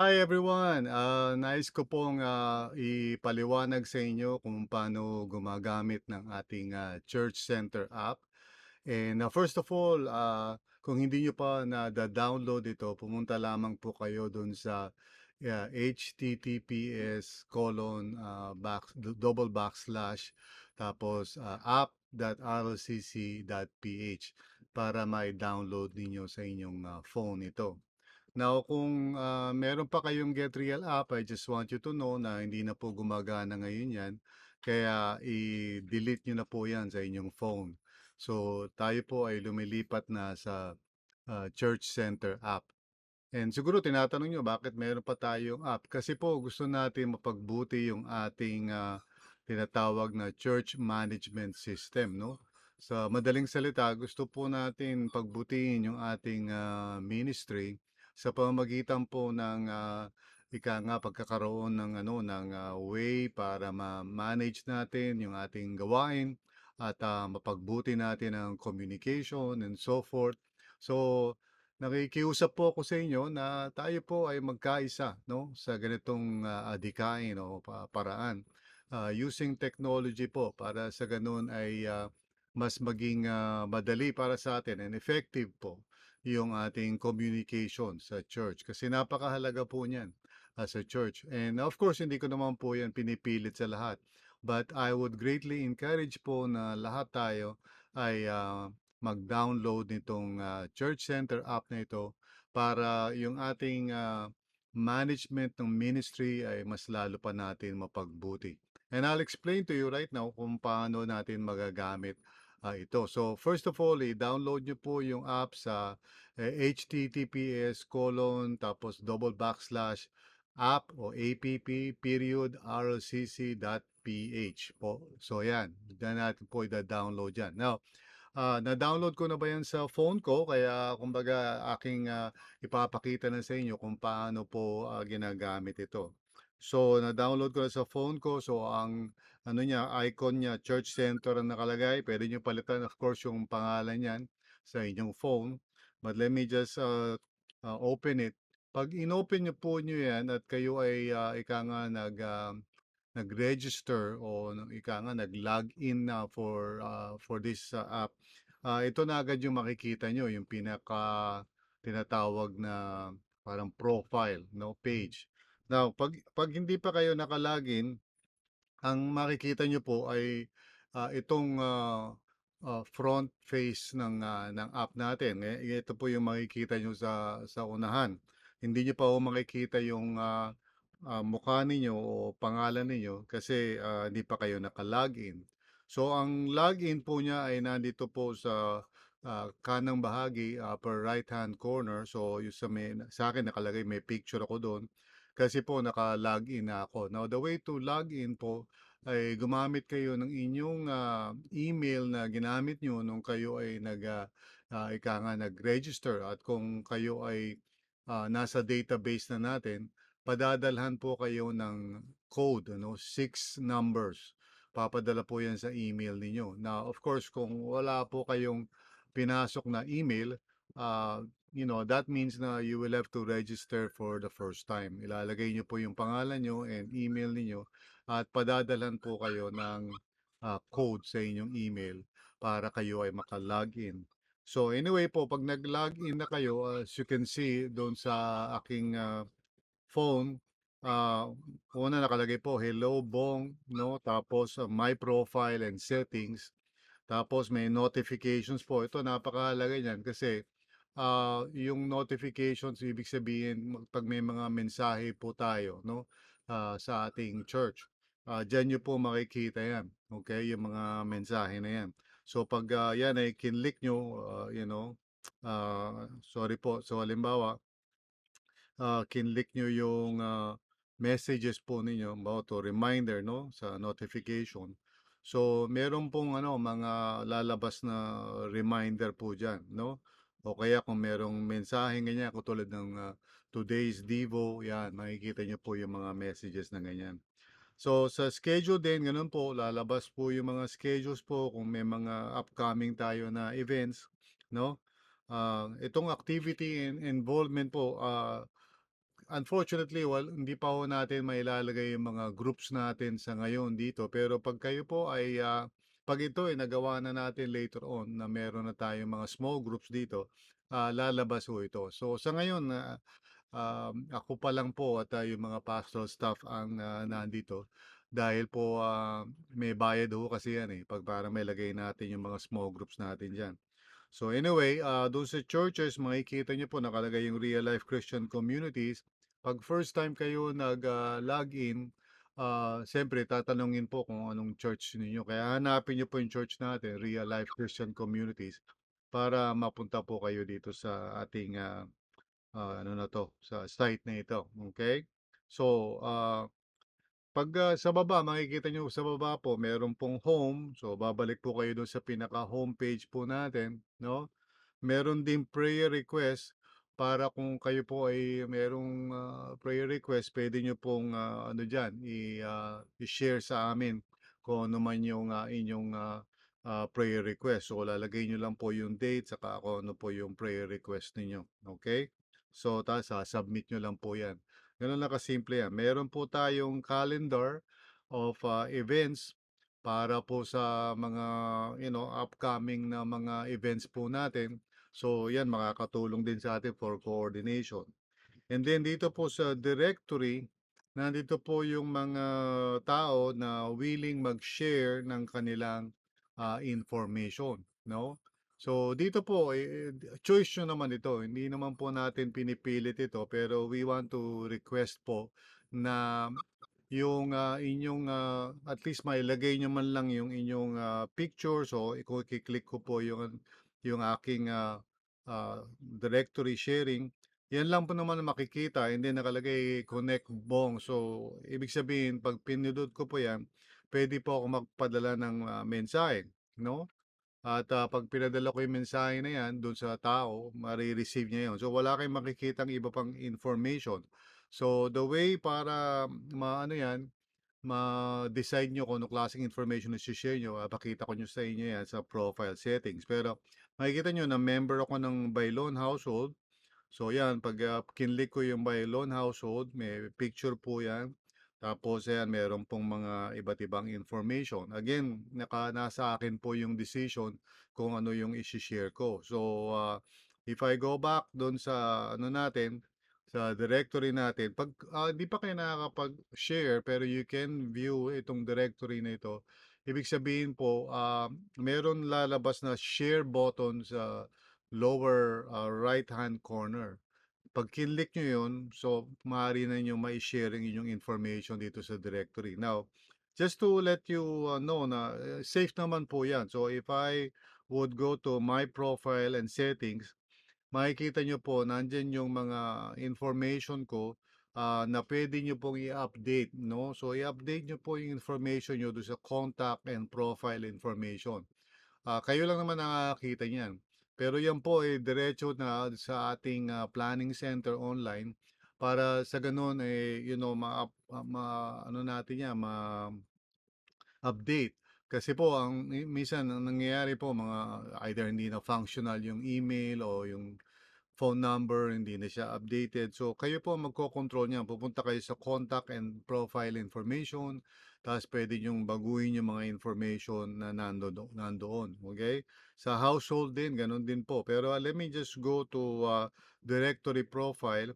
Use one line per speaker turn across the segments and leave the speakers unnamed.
Hi everyone! Ah, nais ko pong, ah, ipaliwanag sa inyo kung paano gumagamit ng ating, ah, Church Center app. And, ah, first of all, ah, kung hindi niyo pa nada-download ito, pumunta lamang po kayo dun sa, yeah, https colon, ah, back double backslash tapos, ah, app.rlcc.ph para mai-download ninyo sa inyong, ah, phone ito. Now kung, ah, meron pa kayong GetReal app, I just want you to know na hindi na po gumagana ngayon 'yan, kaya i-delete niyo na po 'yan sa inyong phone. So, tayo po ay lumilipat na sa, ah, Church Center app. And siguro tinatanong niyo bakit meron pa tayong app, kasi po gusto natin mapagbuti yung ating, ah, tinatawag na church management system 'no. Sa madaling salita, gusto po natin pagbutihin yung ating, ah, ministry sa pamamagitan po ng, ah, ika nga pagkakaroon ng ano, ng, ah, way para ma-manage natin yung ating gawain at, ah, mapagbuti natin ang communication and so forth. So, nakikiusap po ako sa inyo na tayo po ay magkaisa 'no, sa ganitong, ah, adhikain o pa paraan, ah, using technology po para sa gano'n ay, ah, mas maging, ah, madali para sa atin and effective po yung ating communication sa church. Kasi napakahalaga po niyan as a church. And of course, hindi ko naman po yan pinipilit sa lahat. But I would greatly encourage po na lahat tayo ay ah, mag-download nitong ah, Church Center app na ito para yung ating ah, management ng ministry ay mas lalo pa natin mapagbuti. And I'll explain to you right now kung paano natin magagamit ah, ito. So first of all, i-download nyo po yung app sa eh, https colon tapos double backslash app o app period rlcc.ph po. So yan, dyan natin po i-download yan. Now, ah, na-download ko na ba yan sa phone ko kaya kumbaga aking ah, ipapakita na sa inyo kung paano po ah, ginagamit ito. So, na-download ko na sa phone ko. So, ang ano niya, icon niya, Church Center ang nakalagay. Pwede niyo palitan, of course, yung pangalan niyan sa inyong phone. But let me just uh, uh, open it. Pag inopen niyo po niyo yan at kayo ay uh, ika nga nag, uh, nag-register o ika nga nag-login na for, uh, for this uh, app, uh, ito na agad yung makikita nyo, yung pinaka tinatawag na parang profile, no, page. Now, pag pag hindi pa kayo naka-login, ang makikita niyo po ay, ah, itong, ah, ah, front face ng, ah, ng app natin. Eh, ito po yung makikita niyo sa sa unahan. Hindi niyo pa po makikita yung, ah, ah, mukha ninyo o pangalan ninyo kasi, ah, hindi pa kayo naka-login. So, ang login po niya ay nandito po sa, ah, kanang bahagi, upper right-hand corner. So, yung sa may sa'kin nakalagay may picture ako dun. Kasi po naka-login na ako. Now, the way to login po ay gumamit kayo ng inyong ah, email na ginamit nyo nung kayo ay nag, ah, ika nga nag-register at kung kayo ay ah, nasa database na natin, padadalhan po kayo ng code, ano, six numbers. Papadala po yan sa email ninyo. Now, of course, kung wala po kayong pinasok na email, ah, you know, that means na you will have to register for the first time. Ilalagay niyo po yung pangalan niyo and email niyo at padadalan po kayo ng ah, code sa inyong email para kayo ay maka-login. So anyway po, pag nag-login na kayo, as you can see doon sa aking ah, phone, ah, una nakalagay po, hello Bong, no? Tapos ah, my profile and settings. Tapos may notifications po. Ito napakahalaga niyan kasi ah, yung notifications ibig sabihin pag may mga mensahe po tayo no ah, sa ating church. Ah, diyan niyo po makikita 'yan. Okay, yung mga mensahe na 'yan. So pag ah, 'yan ay kinlik nyo, ah, you know, ah, sorry po. So halimbawa, ah, kinlik nyo yung ah, messages po ninyo, halimbawa to reminder no sa notification. So meron pong ano mga lalabas na reminder po diyan, no? O kaya kung merong mensahe ganyan katulad ng ah, today's Devo, yan makikita niyo po yung mga messages na ganyan. So sa schedule din gano'n po lalabas po yung mga schedules po kung may mga upcoming tayo na events, 'no? Ah, itong activity and involvement po, ah, unfortunately wal hindi pa ho natin mailalagay yung mga groups natin sa ngayon dito, pero 'pag kayo po ay, ah, 'pag ito ay nagawa na natin later on na meron na tayong mga small groups dito, ah, lalabas ho ito. So sa ngayon na, um, ako pa lang po at, ah, yung mga pastoral staff ang, ah, nandito dahil po, ah, may bayad ho kasi yan, eh, 'pag para mailagay natin yung mga small groups natin diyan. So anyway, ah, dun sa churches makikita niyo po nakalagay yung Real Life Christian Communities. 'Pag first time kayo nag, ah, ah, siyempre tatanungin po kung anong church ninyo. Kaya hanapin niyo po yung church natin, Real Life Christian Communities, para mapunta po kayo dito sa ating, ah, ah, ano na 'to, sa site na ito, okey? So, ah, 'pag, ah, sa baba makikita niyo sa baba po meron pong home. So babalik po kayo dun sa pinaka-homepage po natin 'no. Meron ding prayer request para kung kayo po ay merong, ah, prayer request puwede niyo pong, ah, ano diyan i ah, i-share sa amin kung ano man yung, ah, inyong, ah, ah, prayer request. So lalagay niyo lang po yung date saka kung ano po yung prayer request ninyo, okey? So ta's sa-submit niyo lang po 'yan. Gano'n lang kasimple 'yan. Meron po tayong calendar of, ah, events para po sa mga, you know, upcoming na mga events po natin. So 'yan makakatulong din sa atin for coordination. And then dito po sa directory, nandito po yung mga tao na willing mag-share ng kanilang, ah, information 'no. So dito po, eh, choice niyo naman ito, hindi naman po natin pinipilit ito, pero we want to request po na yung, ah, inyong, ah, at least mailagay niyo man lang yung inyong, ah, picture. So kung iki-click ko po yung yung aking, ah, ah, directory sharing, 'yan lang po naman ang makikita then nakalagay connect bong. So ibig sabihin 'pag pinindot ko po 'yan, puwede po akong magpadala ng, ah, mensahe 'no. At, ah, 'pag pinadala ko yung mensahe na 'yan dun sa tao, mare-receive niya yun. So wala kayong makikitang iba pang information. So the way para maano 'yan, ma-decide niyo kung anong klaseng information i-she-share niyo, ah, papakita ko niyo sa inyo 'yan sa profile settings. Pero makikita niyo na member ako ng Bailon household. So 'yan 'pag, ah, kinlick ko yung Bailon household, may picture po 'yan. Tapos ayan meron pong mga iba't ibang information. Again, naka nasa akin po yung decision kung ano yung ishi-share ko. So, ah, if I go back dun sa ano natin, sa directory natin, 'pag, ah, di pa kayo nakakapag-share pero you can view itong directory na ito, ibig sabihin po, ah, meron lalabas na share button sa lower, ah, right-hand corner. 'Pag kinlick niyo yun, so maaari na niyong mai-share ang inyong information dito sa directory. Now, just to let you, ah, know na, eh, safe naman po 'yan. So if I would go to my profile and settings, makikita niyo po nandiyan yung mga information ko, ah, na puwede niyo pong i-update 'no. So i-update niyo po yung information niyo dun sa contact and profile information. Ah, kayo lang naman nakakakita niyan. Pero 'yan po, eh, diretso na sa ating, ah, planning center online para sa gano'n, eh, you know, ma-up ah, ma-ano natin 'yan, ma-update. Kasi po ang mi minsan ang nangyayari po mga either hindi na functional yung email o yung phone number, hindi na siya updated. So kayo po ang magkokontrol niyan. Pupunta kayo sa contact and profile information, ta's puwede niyong baguhin yung mga information na nandodo nandoon, okey? Sa household din gano'n din po. Pero let me just go to, ah, directory profile.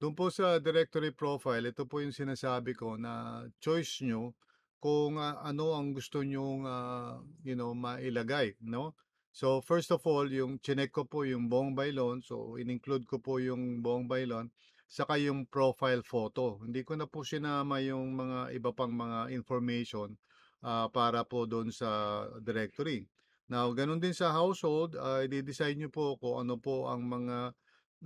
Dun po sa directory profile, ito po yung sinasabi ko na choice niyo kung, ah, ano ang gusto niyong, ah, you know, mailagay 'no. So first of all, yung chineck ko po yung buong Bailon, so in-include ko po yung buong Bailon, saka yung profile photo. Hindi ko na po sinama yung mga iba pang mga information, ah, para po dun sa directory. Now gano'n din sa household, ah, ide-decide niyo po kung ano po ang mga,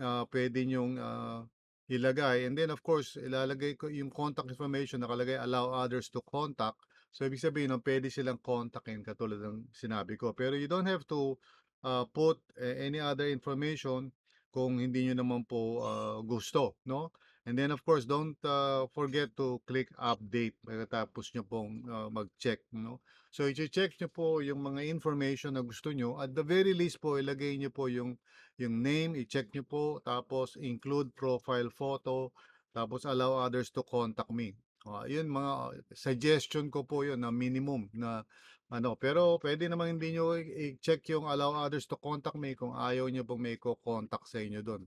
ah, puwede niyong, ah, ilagay and then of course ilalagay ko yung contact information nakalagay allow others to contact. So ibig sabihin nun puwede silang kontakin katulad ng sinabi ko. Pero you don't have to, ah, put a any other information kung hindi niyo naman po, ah, gusto 'no. And then of course don't, ah, forget to click update pagkatapos niyo pong, ah, mag-check 'no. So iche-check niyo po yung mga information na gusto niyo. At the very least po ilagay niyo po yung yung name, i-check niyo po tapos include profile photo, tapos allow others to contact me. Ah, yun mga suggestion ko po yun na minimum na ano, pero puwede namang hindi niyo i i-check yung allow others to contact me kung ayaw niyo pong may ko-contact sa inyo dun.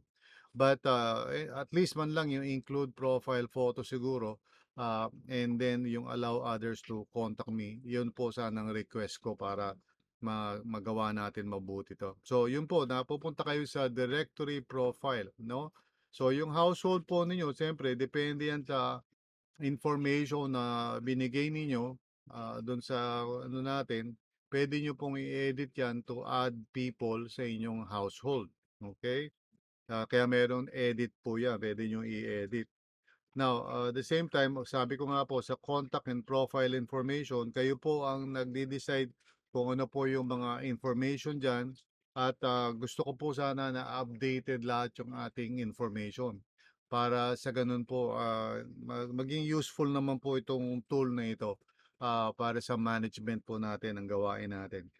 But, eh, at least man lang yung include profile photo siguro, ah, and then yung allow others to contact me, yun po sana ang request ko para ma magawa natin mabuti 'to. So yun po, napupunta kayo sa directory profile 'no. So yung household po ninyo siyempre depende yan sa information na binigay ninyo, ah, dun sa ano natin, puwede niyo pong i-edit yan to add people sa inyong household, okey? Ah, kaya merong edit po yan, puwede niyong i-edit. Now, ah, the same time, sabi ko nga po sa contact and profile information, kayo po ang nagde-decide kung ano po yung mga information diyan at, ah, gusto ko po sana na updated lahat yung ating information. Para sa gano'n po, ma maging useful naman po itong tool na ito, ah, para sa management po natin ng gawain natin.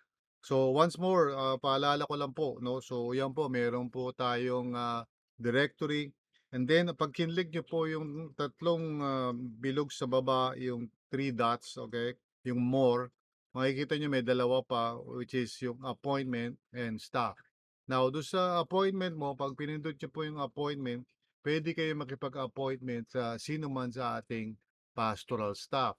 So once more, ah, paalala ko lang po 'no, so yan po meron po tayong, ah, directory and then 'pag kinlik niyo po yung tatlong, ah, bilog sa baba, yung 3 dots, okey, yung more, makikita niyo may dalawa pa which is yung appointment and staff. Now dun sa appointment mo 'pag pinindot niyo po yung appointment, puwede kayong makipag-appointment sa sino man sa ating pastoral staff.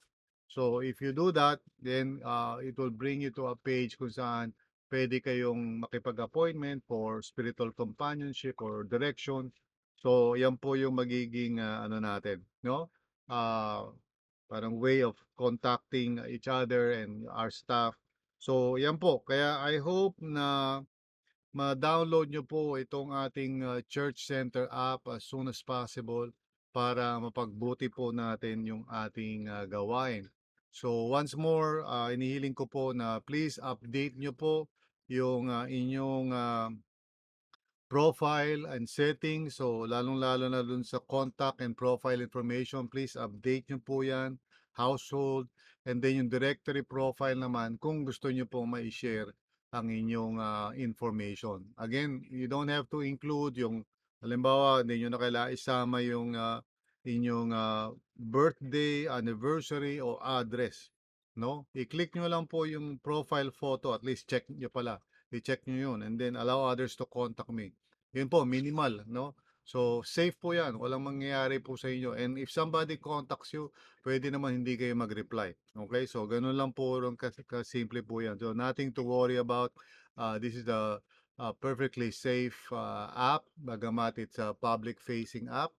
So if you do that, then, ah, it will bring you to a page kung saan puwede kayong makipag-appointment for spiritual companionship or direction. So yan po yung magiging, ah, ano natin 'no, ah, parang way of contacting each other and our staff. So yan po, kaya I hope na ma-download niyo po itong ating, ah, Church Center app as soon as possible para mapagbuti po natin yung ating, ah, gawain. So once more, ah, hinihiling ko po na please update niyo po yung, ah, inyong, ah profile and settings. So lalong-lalo na dun sa contact and profile information, please update niyo po yan, household, and then yung directory profile naman kung gusto niyo pong mai-share ang inyong, ah, information. Again, you don't have to include yung halimbawa, hindi niyo na kailangan isama yung, ah, inyong, ah, birthday, anniversary, o address 'no. I-click niyo lang po yung profile photo, at least check niyo pala, i-check niyo yun and then allow others to contact me. Yun po minimal 'no. So safe po yan, walang mangyayari po sa inyo and if somebody contacts you, puwede naman hindi kayo mag-reply, okey? So gano'n lang po kasimple po yan. So nothing to worry about, ah, this is a, ah, perfectly safe, ah, app bagamat it's a public facing app.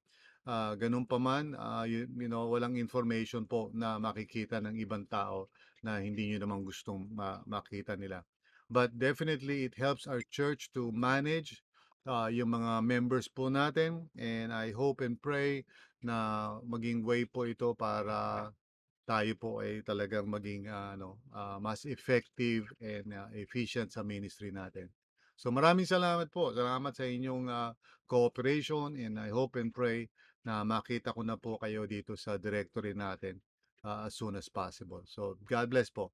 Ah, gano'n pa man, ah, you you know, walang information po na makikita ng ibang tao na hindi niyo naman gustong ma makita nila. But definitely it helps our church to manage, ah, yung mga members po natin and I hope and pray na maging way po ito para tayo po ay talagang maging, ah, ano, ah, mas effective and, ah, efficient sa ministry natin. So maraming salamat po, salamat sa inyong, ah, cooperation and I hope and pray na makita ko na po kayo dito sa directory natin, ah, as soon as possible. So God bless po.